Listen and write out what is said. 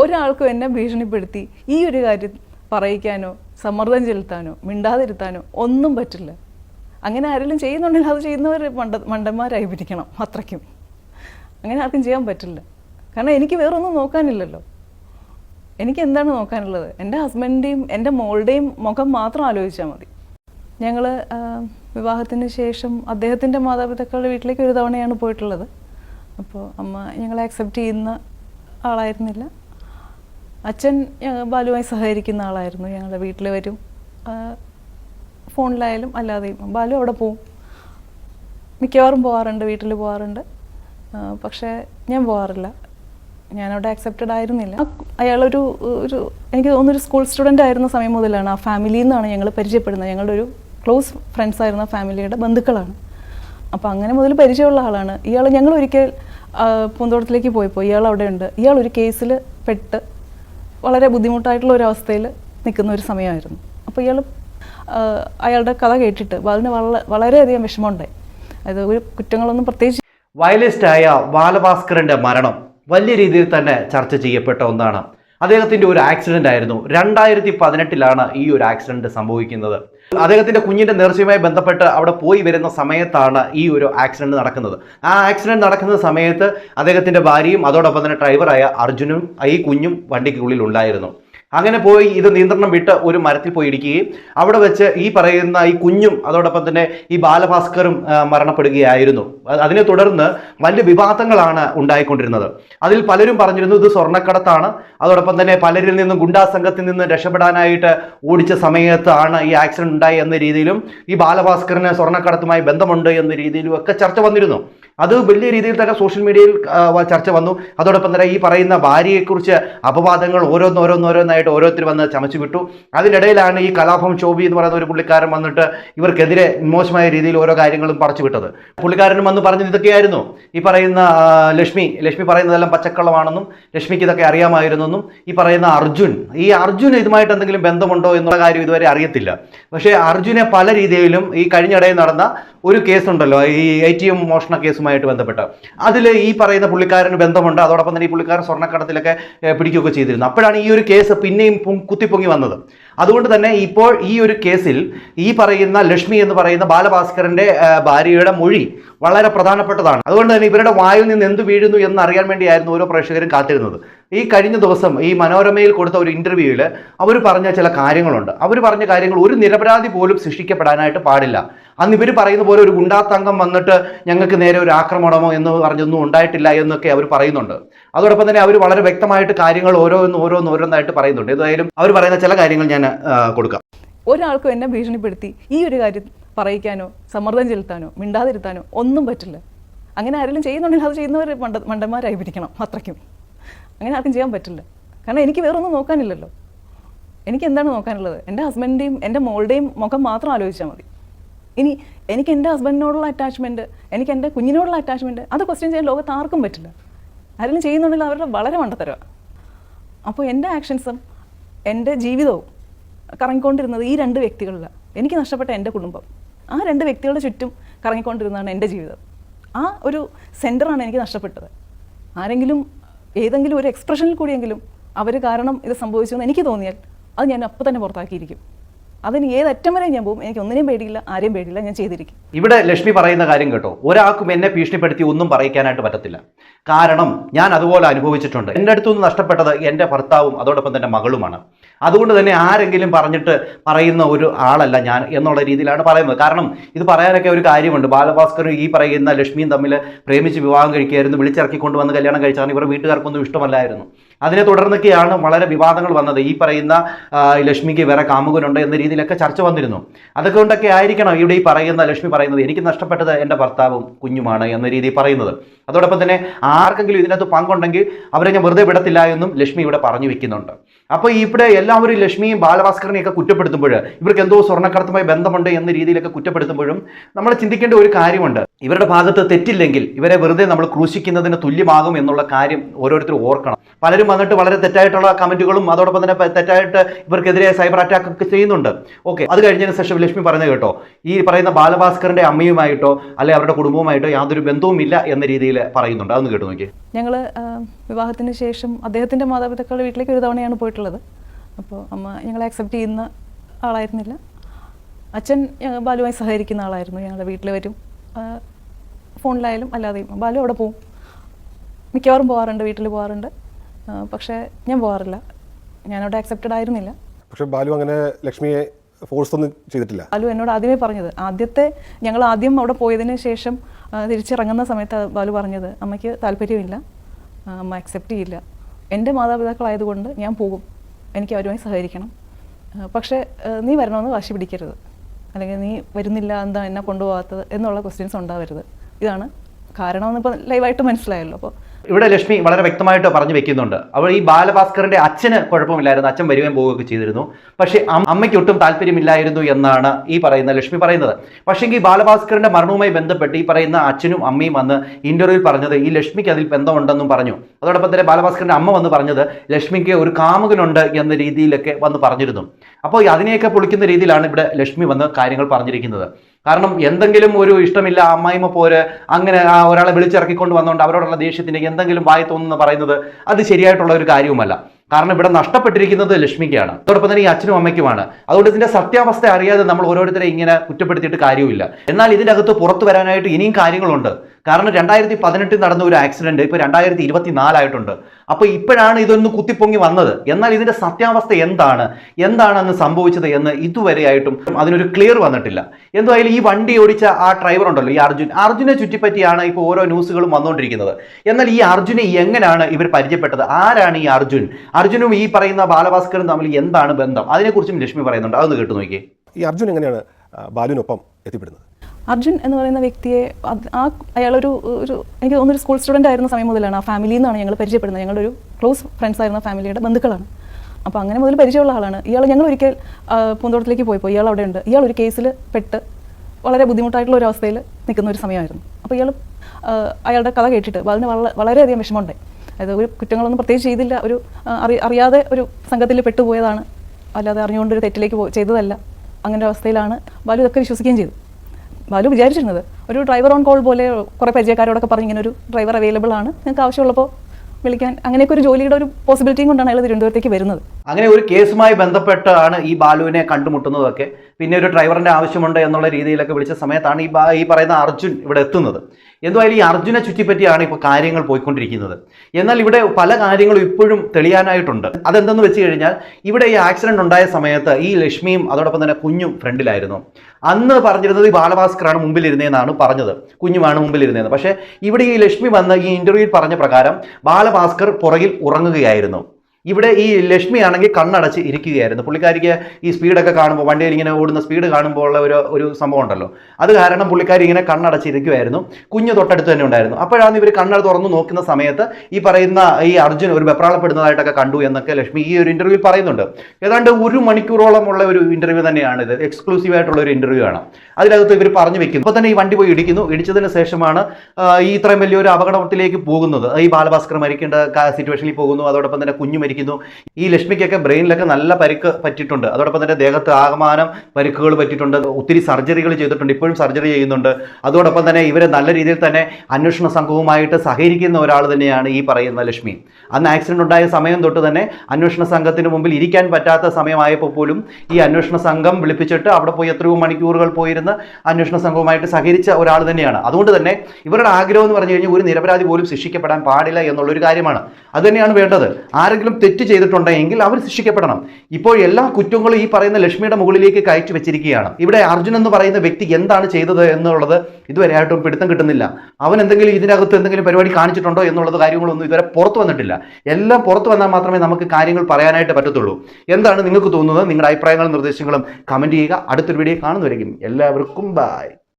ഒരാൾക്കും എന്നെ ഭീഷണിപ്പെടുത്തി ഈ ഒരു കാര്യം പറയിക്കാനോ സമ്മർദ്ദം ചെലുത്താനോ മിണ്ടാതിരുത്താനോ ഒന്നും പറ്റില്ല. അങ്ങനെ ആരെങ്കിലും ചെയ്യുന്നുണ്ടെങ്കിൽ അത് ചെയ്യുന്നവർ മണ്ട മണ്ടന്മാരായി പിരിക്കണം അത്രയ്ക്കും. അങ്ങനെ ആർക്കും ചെയ്യാൻ പറ്റില്ല. കാരണം എനിക്ക് വേറൊന്നും നോക്കാനില്ലല്ലോ. എനിക്ക് എന്താണ് നോക്കാനുള്ളത്? എന്റെ ഹസ്ബൻഡിന്റെയും എന്റെ മോളുടെയും മുഖം മാത്രം ആലോചിച്ചാൽ മതി. ഞങ്ങൾ വിവാഹത്തിന് ശേഷം അദ്ദേഹത്തിന്റെ മാതാപിതാക്കളുടെ വീട്ടിലേക്ക് ഒരു തവണയാണ് പോയിട്ടുള്ളത്. അപ്പോൾ അമ്മ ഞങ്ങളെ അക്സെപ്റ്റ് ചെയ്യുന്ന ആളായിരുന്നില്ല. അച്ഛൻ ബാലുമായി സഹകരിക്കുന്ന ആളായിരുന്നു. ഞങ്ങളുടെ വീട്ടിൽ വരും. ഫോണിലായാലും അല്ലാതെയും ബാലു അവിടെ പോവും. മിക്കവാറും പോകാറുണ്ട് വീട്ടിൽ പോകാറുണ്ട് പക്ഷേ ഞാൻ പോകാറില്ല ഞാനവിടെ അക്സെപ്റ്റഡ് ആയിരുന്നില്ല. അയാളൊരു ഒരു എനിക്ക് തോന്നുന്നൊരു സ്കൂൾ സ്റ്റുഡന്റ് ആയിരുന്ന സമയം മുതലാണ് ആ ഫാമിലിയിൽ നിന്നാണ് ഞങ്ങൾ പരിചയപ്പെടുന്നത്. ഞങ്ങളുടെ ഒരു ക്ലോസ് ഫ്രണ്ട്സ് ആയിരുന്ന ഫാമിലിയുടെ ബന്ധുക്കളാണ്. അപ്പോൾ അങ്ങനെ മുതൽ പരിചയമുള്ള ആളാണ്. ഇയാൾ ഞങ്ങൾ ഒരിക്കൽ പൂന്തോട്ടത്തിലേക്ക് പോയപ്പോൾ ഇയാൾ അവിടെ ഉണ്ട്. ഇയാൾ ഒരു കേസിൽ പെട്ട് വളരെ ബുദ്ധിമുട്ടായിട്ടുള്ള ഒരു അവസ്ഥയിൽ നിൽക്കുന്ന ഒരു സമയമായിരുന്നു. അപ്പോൾ ഇയാൾ അയാളുടെ കഥ കേട്ടിട്ട് അതിന് വള വളരെയധികം വിഷമമുണ്ടായി. അത് ഒരു കുറ്റങ്ങളൊന്നും പ്രത്യേകിച്ച് വയലിസ്റ്റായ ബാലഭാസ്കറിന്റെ മരണം വലിയ രീതിയിൽ തന്നെ ചർച്ച ചെയ്യപ്പെട്ട ഒന്നാണ്. അദ്ദേഹത്തിന്റെ ഒരു ആക്സിഡന്റ് ആയിരുന്നു. രണ്ടായിരത്തി പതിനെട്ടിലാണ് ഈ ഒരു ആക്സിഡന്റ് സംഭവിക്കുന്നത്. അദ്ദേഹത്തിന്റെ കുഞ്ഞിന്റെ നേർച്ചയുമായി ബന്ധപ്പെട്ട് അവിടെ പോയി വരുന്ന സമയത്താണ് ഈ ഒരു ആക്സിഡന്റ് നടക്കുന്നത്. ആ ആക്സിഡന്റ് നടക്കുന്ന സമയത്ത് അദ്ദേഹത്തിന്റെ ഭാര്യയും അതോടൊപ്പം തന്നെ ഡ്രൈവറായ അർജുനും ഈ കുഞ്ഞും വണ്ടിക്കുള്ളിൽ ഉണ്ടായിരുന്നു. അങ്ങനെ പോയി ഇത് നിയന്ത്രണം വിട്ട് ഒരു മരത്തിൽ പോയി ഇടിക്കുകയും അവിടെ വെച്ച് ഈ പറയുന്ന ഈ കുഞ്ഞും അതോടൊപ്പം തന്നെ ഈ ബാലഭാസ്കറും മരണപ്പെടുകയായിരുന്നു. അതിനെ തുടർന്ന് വലിയ വിവാദങ്ങളാണ് ഉണ്ടായിക്കൊണ്ടിരുന്നത്. അതിൽ പലരും പറഞ്ഞിരുന്നു ഇത് സ്വർണക്കടത്താണ്. അതോടൊപ്പം തന്നെ പലരിൽ നിന്നും ഗുണ്ടാ സംഘത്തിൽ നിന്ന് രക്ഷപ്പെടാനായിട്ട് ഓടിച്ച സമയത്താണ് ഈ ആക്സിഡന്റ് ഉണ്ടായി എന്ന രീതിയിലും ഈ ബാലഭാസ്കറിന് സ്വർണക്കടത്തുമായി ബന്ധമുണ്ട് എന്ന രീതിയിലും ഒക്കെ ചർച്ച വന്നിരുന്നു. അത് വലിയ രീതിയിൽ തന്നെ സോഷ്യൽ മീഡിയയിൽ ചർച്ച വന്നു. അതോടൊപ്പം തന്നെ ഈ പറയുന്ന ഭാര്യയെക്കുറിച്ച് അപവാദങ്ങൾ ഓരോന്നോരോന്നോരോന്നായിട്ട് ഓരോരുത്തർ വന്ന് ചമച്ചു വിട്ടു. അതിനിടയിലാണ് ഈ കലാഭം ചോബി എന്ന് പറയുന്ന ഒരു പുള്ളിക്കാരൻ വന്നിട്ട് ഇവർക്കെതിരെ മോശമായ രീതിയിൽ ഓരോ കാര്യങ്ങളും പറിച്ചു വിട്ടത്. പുള്ളിക്കാരനും വന്ന് പറഞ്ഞത് ഇതൊക്കെയായിരുന്നു. ഈ പറയുന്ന ലക്ഷ്മി ലക്ഷ്മി പറയുന്നതെല്ലാം പച്ചക്കള്ളമാണെന്നും ലക്ഷ്മിക്ക് ഇതൊക്കെ അറിയാമായിരുന്നെന്നും ഈ പറയുന്ന അർജുൻ. ഈ അർജുൻ ഇതുമായിട്ട് എന്തെങ്കിലും ബന്ധമുണ്ടോ എന്നുള്ള കാര്യം ഇതുവരെ അറിയത്തില്ല. പക്ഷേ അർജുനെ പല രീതിയിലും ഈ കഴിഞ്ഞിടയിൽ നടന്ന ഒരു കേസുണ്ടല്ലോ ഈ എ ടി എം മോഷണ കേസുമായിട്ട് ബന്ധപ്പെട്ട്. അതിൽ ഈ പറയുന്ന പുള്ളിക്കാരന് ബന്ധമുണ്ട് അതോടൊപ്പം തന്നെ ഈ പുള്ളിക്കാരൻ സ്വർണക്കടത്തിലൊക്കെ പിടിക്കുകയൊക്കെ ചെയ്തിരുന്നു. അപ്പോഴാണ് ഈ ഒരു കേസ് പിന്നെയും കുത്തിപ്പൊങ്ങി വന്നത്. അതുകൊണ്ട് തന്നെ ഇപ്പോൾ ഈ ഒരു കേസിൽ ഈ പറയുന്ന ലക്ഷ്മി എന്ന് പറയുന്ന ബാലഭാസ്കറിന്റെ ഭാര്യയുടെ മൊഴി വളരെ പ്രധാനപ്പെട്ടതാണ്. അതുകൊണ്ട് തന്നെ ഇവരുടെ വായിൽ നിന്ന് എന്ത് വീഴുന്നു എന്ന് അറിയാൻ വേണ്ടിയായിരുന്നു ഓരോ പ്രേക്ഷകരും കാത്തിരുന്നത്. ഈ കഴിഞ്ഞ ദിവസം ഈ മനോരമയിൽ കൊടുത്ത ഒരു ഇന്റർവ്യൂവിൽ അവർ പറഞ്ഞ ചില കാര്യങ്ങളുണ്ട്. അവർ പറഞ്ഞ കാര്യങ്ങൾ ഒരു നിരപരാധി പോലും സൃഷ്ടിക്കപ്പെടാനായിട്ട് പാടില്ല. അന്ന് ഇവർ പറയുന്ന പോലെ ഒരു ഗുണ്ടാത്തംഗം വന്നിട്ട് ഞങ്ങൾക്ക് നേരെ ഒരു ആക്രമണമോ എന്ന് പറഞ്ഞൊന്നും ഉണ്ടായിട്ടില്ല എന്നൊക്കെ അവർ പറയുന്നുണ്ട്. അതോടൊപ്പം തന്നെ അവർ വളരെ വ്യക്തമായിട്ട് കാര്യങ്ങൾ ഓരോന്ന് ഓരോന്ന് ഓരോന്നായിട്ട് പറയുന്നുണ്ട്. ഏതായാലും അവർ പറയുന്ന ചില കാര്യങ്ങൾ ഞാൻ കൊടുക്കാം. ഒരാൾക്കും എന്നെ ഭീഷണിപ്പെടുത്തി ഈ ഒരു കാര്യം പറയിക്കാനോ സമ്മർദ്ദം ചെലുത്താനോ മിണ്ടാതിരുത്താനോ ഒന്നും പറ്റില്ല. അങ്ങനെ ആരെങ്കിലും ചെയ്യുന്നുണ്ടെങ്കിൽ അത് ചെയ്യുന്നവർ മണ്ട മണ്ടന്മാരായി പിടിക്കണം അത്രയ്ക്കും. അങ്ങനെ ആർക്കും ചെയ്യാൻ പറ്റില്ല. കാരണം എനിക്ക് വേറൊന്നും നോക്കാനില്ലല്ലോ. എനിക്ക് എന്താണ് നോക്കാനുള്ളത്? എന്റെ ഹസ്ബൻഡിന്റെയും എന്റെ മോളുടെയും മുഖം മാത്രം ആലോചിച്ചാൽ മതി. ഇനി എനിക്ക് എന്റെ ഹസ്ബൻഡിനോടുള്ള അറ്റാച്ച്മെന്റ് എനിക്ക് എന്റെ കുഞ്ഞിനോടുള്ള അറ്റാച്ച്മെന്റ് അത് ക്വസ്റ്റ്യൻ ചെയ്യാൻ ലോകത്ത് ആർക്കും പറ്റില്ല. ആരെങ്കിലും ചെയ്യുന്നുണ്ടെങ്കിൽ അവരുടെ വളരെ മണ്ടത്തരമാണ് അപ്പോൾ എന്റെ ആക്ഷൻസും എന്റെ ജീവിതവും കറങ്ങിക്കൊണ്ടിരുന്നത് ഈ രണ്ട് വ്യക്തികളിലാണ് എനിക്ക് നഷ്ടപ്പെട്ട എന്റെ കുടുംബം. ആ രണ്ട് വ്യക്തികളുടെ ചുറ്റും കറങ്ങിക്കൊണ്ടിരുന്നതാണ് എന്റെ ജീവിതം. ആ ഒരു സെന്ററാണ് എനിക്ക് നഷ്ടപ്പെട്ടത്. ആരെങ്കിലും ഏതെങ്കിലും ഒരു എക്സ്പ്രഷനിൽ കൂടിയെങ്കിലും അവർ കാരണം ഇത് സംഭവിച്ചു എന്ന് എനിക്ക് തോന്നിയാൽ അത് ഞാൻ അപ്പം തന്നെ പുറത്താക്കിയിരിക്കും. അതിന് ഏതറ്റം വരെ ഞാൻ പോകും. എനിക്ക് ഒന്നിനെയും പേടിയില്ല ആരെയും പേടിയില്ല ഞാൻ ചെയ്തിരിക്കും. ഇവിടെ ലക്ഷ്മി പറയുന്ന കാര്യം കേട്ടോ. ഒരാൾക്കും എന്നെ ഭീഷണിപ്പെടുത്തി ഒന്നും പറയിക്കാനായിട്ട് പറ്റത്തില്ല. കാരണം ഞാൻ അതുപോലെ അനുഭവിച്ചിട്ടുണ്ട്. എന്റെ അടുത്തുനിന്ന് നഷ്ടപ്പെട്ടത് എന്റെ ഭർത്താവും അതോടൊപ്പം തന്നെ മകളുമാണ്. അതുകൊണ്ട് തന്നെ ആരെങ്കിലും പറഞ്ഞിട്ട് പറയുന്ന ഒരു ആളല്ല ഞാൻ എന്നുള്ള രീതിയിലാണ് പറയുന്നത്. കാരണം ഇത് പറയാനൊക്കെ ഒരു കാര്യമുണ്ട്. ബാലഭാസ്കറും ഈ പറയുന്ന ലക്ഷ്മിയും തമ്മിൽ പ്രേമിച്ച് വിവാഹം കഴിക്കുകയായിരുന്നു വിളിച്ചിറക്കി കൊണ്ടുവന്ന് കല്യാണം കഴിച്ചാണ് ഇവരുടെ വീട്ടുകാർക്കൊന്നും ഇഷ്ടമല്ലായിരുന്നു. അതിനെ തുടർന്നൊക്കെയാണ് വളരെ വിവാദങ്ങൾ വന്നത്. ഈ പറയുന്ന ലക്ഷ്മിക്ക് വേറെ കാമുകനുണ്ട് എന്ന രീതിയിലൊക്കെ ചർച്ച വന്നിരുന്നു. അതൊക്കെ കൊണ്ടൊക്കെ ആയിരിക്കണം ഇവിടെ ഈ പറയുന്ന ലക്ഷ്മി പറയുന്നത്. എനിക്ക് നഷ്ടപ്പെട്ടത് എന്റെ ഭർത്താവും കുഞ്ഞുമാണ് എന്ന രീതിയിൽ പറയുന്നത്. അതോടൊപ്പം തന്നെ ആർക്കെങ്കിലും ഇതിനകത്ത് പങ്കുണ്ടെങ്കിൽ അവരെ ഞാൻ വെറുതെ വിടത്തില്ല എന്നും ലക്ഷ്മി ഇവിടെ പറഞ്ഞു വെക്കുന്നുണ്ട്. അപ്പോൾ ഇവിടെ എല്ലാവരും ലക്ഷ്മിയും ബാലഭാസ്കറിനെയൊക്കെ കുറ്റപ്പെടുത്തുമ്പോൾ ഇവർക്ക് എന്തോ സ്വർണക്കടത്തുമായി ബന്ധമുണ്ട് എന്ന രീതിയിലൊക്കെ കുറ്റപ്പെടുത്തുമ്പോഴും നമ്മൾ ചിന്തിക്കേണ്ട ഒരു കാര്യമുണ്ട്. ഇവരുടെ ഭാഗത്ത് തെറ്റില്ലെങ്കിൽ ഇവരെ വെറുതെ നമ്മൾ ക്രൂശിക്കുന്നതിന് തുല്യമാകും എന്നുള്ള കാര്യം ഓരോരുത്തരും ഓർക്കണം. പലരും വന്നിട്ട് വളരെ തെറ്റായിട്ടുള്ള കമന്റുകളും അതോടൊപ്പം തന്നെ തെറ്റായിട്ട് ഇവർക്കെതിരെ സൈബർ അറ്റാക്ക് ഒക്കെ ചെയ്യുന്നുണ്ട്. ഓക്കെ അത് കഴിഞ്ഞതിന് ശേഷം ലക്ഷ്മി പറഞ്ഞത് കേട്ടോ ഈ പറയുന്ന ബാലഭാസ്കറിന്റെ അമ്മയുമായിട്ടോ അല്ലെ അവരുടെ കുടുംബവുമായിട്ടോ യാതൊരു ബന്ധവും ഇല്ല എന്ന രീതിയിൽ പറയുന്നുണ്ട്. അതൊന്ന് കേട്ടു നോക്കി ഞങ്ങൾ വിവാഹത്തിന് ശേഷം അദ്ദേഹത്തിന്റെ മാതാപിതാക്കളുടെ വീട്ടിലേക്ക് ഒരു തവണയാണ് പോയിട്ടുള്ളത് അപ്പോൾ അമ്മ ഞങ്ങളെ അക്സെപ്റ്റ് ചെയ്യുന്ന ആളായിരുന്നില്ല. അച്ഛൻ ബാലുവുമായി സഹകരിക്കുന്ന ആളായിരുന്നു. ഞങ്ങളുടെ വീട്ടിൽ വരും. ഫോണിലായാലും അല്ലാതെയും ബാലു അവിടെ പോവും. മിക്കവാറും പോകാറുണ്ട് വീട്ടിൽ പോകാറുണ്ട് പക്ഷേ ഞാൻ പോകാറില്ല ഞാനവിടെ അക്സെപ്റ്റഡ് ആയിരുന്നില്ല. പക്ഷേ ബാലു അങ്ങനെ ലക്ഷ്മിയെ ഫോഴ്സ് ഒന്നും ചെയ്തിട്ടില്ല. ബാലു എന്നോട് ആദ്യമേ പറഞ്ഞത്. ആദ്യത്തെ ഞങ്ങൾ ആദ്യം അവിടെ പോയതിന് ശേഷം തിരിച്ചിറങ്ങുന്ന സമയത്ത് ബാലു പറഞ്ഞത് അമ്മയ്ക്ക് താല്പര്യമില്ല. അമ്മ അക്സെപ്റ്റ് ചെയ്യില്ല. എന്റെ മാതാപിതാക്കളായതുകൊണ്ട് ഞാൻ പോകും. എനിക്ക് അവരുമായി സഹകരിക്കണം. പക്ഷേ നീ വരണമെന്ന് വാശി പിടിക്കരുത്. അല്ലെങ്കിൽ നീ വരുന്നില്ല എന്താ എന്നെ കൊണ്ടുപോകാത്തത് എന്നുള്ള ക്വസ്റ്റ്യൻസ് ഉണ്ടാവരുത്. ഇതാണ് കാരണമെന്ന് ഇപ്പോൾ ലൈവായിട്ട് മനസ്സിലായല്ലോ. അപ്പോൾ ഇവിടെ ലക്ഷ്മി വളരെ വ്യക്തമായിട്ട് പറഞ്ഞു വെക്കുന്നുണ്ട്. അവൾ ഈ ബാലഭാസ്കറിന്റെ അച്ഛന് കുഴപ്പമില്ലായിരുന്നു. അച്ഛൻ വരികയും പോവുകയൊക്കെ ചെയ്തിരുന്നു. പക്ഷേ അമ്മയ്ക്ക് ഒട്ടും താല്പര്യമില്ലായിരുന്നു എന്നാണ് ഈ പറയുന്ന ലക്ഷ്മി പറയുന്നത്. പക്ഷേ ഈ ബാലഭാസ്കറിന്റെ മരണവുമായി ബന്ധപ്പെട്ട് ഈ പറയുന്ന അച്ഛനും അമ്മയും വന്ന് ഇന്റർവ്യൂവിൽ പറഞ്ഞത് ഈ ലക്ഷ്മിക്ക് അതിൽ ബന്ധമുണ്ടെന്നും പറഞ്ഞു. അതോടൊപ്പം തന്നെ ബാലഭാസ്കറിന്റെ അമ്മ വന്ന് പറഞ്ഞത് ലക്ഷ്മിക്ക് ഒരു കാമുകനുണ്ട് എന്ന രീതിയിലൊക്കെ വന്ന് പറഞ്ഞിരുന്നു. അപ്പോൾ അതിനെയൊക്കെ പൊളിക്കുന്ന രീതിയിലാണ് ഇവിടെ ലക്ഷ്മി വന്ന് കാര്യങ്ങൾ പറഞ്ഞിരിക്കുന്നത്. കാരണം എന്തെങ്കിലും ഒരു ഇഷ്ടമില്ല അമ്മായിമ്മ പോര് അങ്ങനെ ആ ഒരാളെ വിളിച്ചിറക്കിക്കൊണ്ട് വന്നുകൊണ്ട് അവരോടുള്ള ദേഷ്യത്തിന് എന്തെങ്കിലും വായി തോന്നുന്നു പറയുന്നത് അത് ശരിയായിട്ടുള്ള ഒരു കാര്യവുമല്ല. കാരണം ഇവിടെ നഷ്ടപ്പെട്ടിരിക്കുന്നത് ലക്ഷ്മിക്കാണ്. അതോടൊപ്പം തന്നെ ഈ അച്ഛനും അമ്മയ്ക്കുമാണ്. അതുകൊണ്ട് ഇതിന്റെ സത്യാവസ്ഥ അറിയാതെ നമ്മൾ ഓരോരുത്തരെ ഇങ്ങനെ കുറ്റപ്പെടുത്തിയിട്ട് കാര്യമില്ല. എന്നാൽ ഇതിന്റെ അകത്ത് പുറത്തു വരാനായിട്ട് ഇനിയും കാര്യങ്ങളുണ്ട്. കാരണം രണ്ടായിരത്തി പതിനെട്ടിൽ നടന്ന ഒരു ആക്സിഡന്റ് ഇപ്പൊ രണ്ടായിരത്തി ഇരുപത്തി നാലായിട്ടുണ്ട് അപ്പൊ ഇപ്പോഴാണ് ഇതൊന്ന് കുത്തിപ്പൊങ്ങി വന്നത്. എന്നാൽ ഇതിന്റെ സത്യാവസ്ഥ എന്താണ്? എന്താണ് അന്ന് സംഭവിച്ചത് എന്ന് ഇതുവരെയായിട്ടും അതിനൊരു ക്ലിയർ വന്നിട്ടില്ല. എന്തായാലും ഈ വണ്ടി ഓടിച്ച ആ ഡ്രൈവർ ഉണ്ടല്ലോ ഈ അർജുൻ. അർജുനെ ചുറ്റിപ്പറ്റിയാണ് ഇപ്പൊ ഓരോ ന്യൂസുകളും വന്നുകൊണ്ടിരിക്കുന്നത്. എന്നാൽ ഈ അർജുനെ എങ്ങനെയാണ് ഇവർ പരിചയപ്പെട്ടത്? ആരാണ് ഈ അർജുൻ? അർജുനും ഈ പറയുന്ന ബാലഭാസ്കറും തമ്മിൽ എന്താണ് ബന്ധം? അതിനെക്കുറിച്ചും ലക്ഷ്മി പറയുന്നുണ്ട്. അതൊന്ന് കേട്ടു നോക്കിയേ. ഈ അർജുൻ എങ്ങനെയാണ് ബാലുവിനൊപ്പം എത്തിപ്പെടുന്നത്? അർജുൻ എന്ന് പറയുന്ന വ്യക്തിയെ ആ അയാളൊരു ഒരു എനിക്ക് തോന്നുന്നൊരു സ്കൂൾ സ്റ്റുഡന്റ് ആയിരുന്ന സമയം മുതലാണ് ആ ഫാമിലിയിൽ നിന്നാണ് ഞങ്ങൾ പരിചയപ്പെടുന്നത്. ഞങ്ങളുടെ ഒരു ക്ലോസ് ഫ്രണ്ട്സ് ആയിരുന്ന ഫാമിലിയുടെ ബന്ധുക്കളാണ്. അപ്പോൾ അങ്ങനെ മുതൽ പരിചയമുള്ള ആളാണ്. ഇയാൾ ഞങ്ങൾ ഒരിക്കൽ പൂന്തോട്ടത്തിലേക്ക് പോയപ്പോൾ ഇയാൾ അവിടെ ഉണ്ട്. ഇയാൾ ഒരു കേസിൽ പെട്ട് വളരെ ബുദ്ധിമുട്ടായിട്ടുള്ള ഒരു അവസ്ഥയിൽ നിൽക്കുന്ന ഒരു സമയമായിരുന്നു. അപ്പോൾ ഇയാൾ അയാളുടെ കഥ കേട്ടിട്ട് അതിന് വളരെ വളരെയധികം വിഷമമുണ്ടായി. അതായത് ഒരു കുറ്റങ്ങളൊന്നും പ്രത്യേകിച്ച് ചെയ്തില്ല ഒരു അറി അറിയാതെ ഒരു സംഘത്തിൽ പെട്ടുപോയതാണ്. അല്ലാതെ അറിഞ്ഞുകൊണ്ട് ഒരു തെറ്റിലേക്ക് ചെയ്തതല്ല. അങ്ങനെ ഒരു അവസ്ഥയിലാണ് ബാലു ഇതൊക്കെ വിശ്വസിക്കുകയും ചെയ്തു. ബാലു വിചാരിച്ചിരുന്നത് ഒരു ഡ്രൈവർ ഓൺ കോൾ പോലെ കുറേ പരിചയക്കാരോടൊക്കെ പറഞ്ഞ് ഇങ്ങനെ ഒരു ഡ്രൈവർ അവൈലബിൾ ആണ്. നിങ്ങൾക്ക് ആവശ്യമുള്ളപ്പോൾ വിളിക്കാൻ അങ്ങനെയൊക്കെ ഒരു ജോലിയുടെ ഒരു പോസിബിലിറ്റിയും കൊണ്ടാണ് അയാൾ തിരുവനന്തപുരത്തേക്ക് വരുന്നത്. അങ്ങനെ ഒരു കേസുമായി ബന്ധപ്പെട്ടാണ് ഈ ബാലുവിനെ കണ്ടുമുട്ടുന്നതൊക്കെ. പിന്നെ ഒരു ഡ്രൈവറിന്റെ ആവശ്യമുണ്ട് എന്നുള്ള രീതിയിലൊക്കെ വിളിച്ച സമയത്താണ് ഈ ഈ പറയുന്ന അർജുൻ ഇവിടെ എത്തുന്നത്. എന്തുമായാലും ഈ അർജുനെ ചുറ്റിപ്പറ്റിയാണ് ഇപ്പോൾ കാര്യങ്ങൾ പോയിക്കൊണ്ടിരിക്കുന്നത്. എന്നാൽ ഇവിടെ പല കാര്യങ്ങളും ഇപ്പോഴും തെളിയാനായിട്ടുണ്ട്. അതെന്തെന്ന് വെച്ച് കഴിഞ്ഞാൽ ഇവിടെ ഈ ആക്സിഡന്റ് ഉണ്ടായ സമയത്ത് ഈ ലക്ഷ്മിയും അതോടൊപ്പം തന്നെ കുഞ്ഞും ഫ്രണ്ടിലായിരുന്നു. അന്ന് പറഞ്ഞിരുന്നത് ഈ ബാലഭാസ്കറാണ് മുമ്പിലിരുന്നതെന്നാണ് പറഞ്ഞത്. കുഞ്ഞുമാണ് മുമ്പിലിരുന്നതെന്ന് പക്ഷേ ഇവിടെ ഈ ലക്ഷ്മി വന്ന് ഈ ഇന്റർവ്യൂവിൽ പറഞ്ഞ പ്രകാരം ബാലഭാസ്കർ പുറകിൽ ഉറങ്ങുകയായിരുന്നു. ഇവിടെ ഈ ലക്ഷ്മി ആണെങ്കിൽ കണ്ണടച്ച് ഇരിക്കുകയായിരുന്നു. പുള്ളിക്കാരിക്ക് ഈ സ്പീഡൊക്കെ കാണുമ്പോൾ വണ്ടിയിൽ ഇങ്ങനെ ഓടുന്ന സ്പീഡ് കാണുമ്പോൾ ഉള്ള ഒരു ഒരു സംഭവം ഉണ്ടല്ലോ. അത് കാരണം പുള്ളിക്കാരി ഇങ്ങനെ കണ്ണടച്ച് ഇരിക്കുമായിരുന്നു കുഞ്ഞ് തൊട്ടടുത്ത് തന്നെ ഉണ്ടായിരുന്നു. അപ്പോഴാണ് ഇവർ കണ്ണട തുറന്ന് നോക്കുന്ന സമയത്ത് ഈ പറയുന്ന ഈ അർജുൻ ഒരു വെപ്രാളപ്പെടുന്നതായിട്ടൊക്കെ കണ്ടു എന്നൊക്കെ ലക്ഷ്മി ഈ ഒരു ഇന്റർവ്യൂവിൽ പറയുന്നുണ്ട്. ഏതാണ്ട് ഒരു മണിക്കൂറോളം ഉള്ള ഒരു ഇന്റർവ്യൂ തന്നെയാണ് ഇത്. എക്സ്ക്ലൂസീവ് ആയിട്ടുള്ള ഒരു ഇന്റർവ്യൂ ആണ്. അതിനകത്ത് ഇവർ പറഞ്ഞു വെക്കുന്നു. അപ്പോൾ തന്നെ ഈ വണ്ടി പോയി ഇടിക്കുന്നു. ഇടിച്ചതിന് ശേഷമാണ് ഈ ഇത്രയും വലിയൊരു അപകടത്തിലേക്ക് പോകുന്നത്. ഈ ബാലഭാസ്കർ മരിക്കേണ്ട സിറ്റുവേഷനിൽ പോകുന്നു. അതോടൊപ്പം തന്നെ കുഞ്ഞു മരിക്കുന്നു ഈ ലക്ഷ്മിക്കൊക്കെ ബ്രെയിനിലൊക്കെ നല്ല പരിക്ക് പറ്റിയിട്ടുണ്ട്. അതോടൊപ്പം തന്നെ ദേഹത്ത് ആകമാനം പരിക്കുകൾ പറ്റിയിട്ടുണ്ട്. ഒത്തിരി സർജറികൾ ചെയ്തിട്ടുണ്ട്. ഇപ്പോഴും സർജറി ചെയ്യുന്നുണ്ട്. അതോടൊപ്പം തന്നെ ഇവരെ നല്ല രീതിയിൽ തന്നെ അന്വേഷണ സംഘവുമായിട്ട് സഹകരിക്കുന്ന ഒരാൾ തന്നെയാണ് ഈ പറയുന്ന ലക്ഷ്മി. അന്ന് ആക്സിഡന്റ് ഉണ്ടായ സമയം തൊട്ട് തന്നെ അന്വേഷണ സംഘത്തിന് മുമ്പിൽ ഇരിക്കാൻ പറ്റാത്ത സമയമായപ്പോൾ പോലും ഈ അന്വേഷണ സംഘം വിളിപ്പിച്ചിട്ട് അവിടെ പോയി എത്രയോ മണിക്കൂറുകൾ പോയിരുന്ന് അന്വേഷണ സംഘവുമായിട്ട് സഹകരിച്ച ഒരാൾ തന്നെയാണ്. അതുകൊണ്ട് തന്നെ ഇവരുടെ ആഗ്രഹം എന്ന് പറഞ്ഞു കഴിഞ്ഞാൽ ഒരു നിരപരാധി പോലും ശിക്ഷിക്കപ്പെടാൻ പാടില്ല എന്നുള്ളൊരു കാര്യമാണ്. അത് തന്നെയാണ് വേണ്ടത്. ആരെങ്കിലും തെറ്റ് ചെയ്തിട്ടുണ്ടെങ്കിൽ അവർ ശിക്ഷിക്കപ്പെടണം. ഇപ്പോൾ എല്ലാ കുറ്റങ്ങളും ഈ പറയുന്ന ലക്ഷ്മിയുടെ മുകളിലേക്ക് കയറ്റി വെച്ചിരിക്കുകയാണ്. ഇവിടെ അർജുൻ എന്ന് പറയുന്ന വ്യക്തി എന്താണ് ചെയ്തത് എന്നുള്ളത് ഇതുവരെ ആയിട്ടും പിടുത്തം കിട്ടുന്നില്ല. അവൻ എന്തെങ്കിലും ഇതിനകത്ത് എന്തെങ്കിലും പരിപാടി കാണിച്ചിട്ടുണ്ടോ എന്നുള്ളത് കാര്യങ്ങളൊന്നും ഇതുവരെ പുറത്തു വന്നിട്ടില്ല. എല്ലാം പുറത്തു വന്നാൽ മാത്രമേ നമുക്ക് കാര്യങ്ങൾ പറയാനായിട്ട് പറ്റത്തുള്ളൂ. എന്താണ് നിങ്ങൾക്ക് തോന്നുന്നത്? നിങ്ങളുടെ അഭിപ്രായങ്ങളും നിർദ്ദേശങ്ങളും കമന്റ് ചെയ്യുക. അടുത്തൊരു വീഡിയോ കാണുന്നവരെയും എല്ലാവർക്കും ബൈ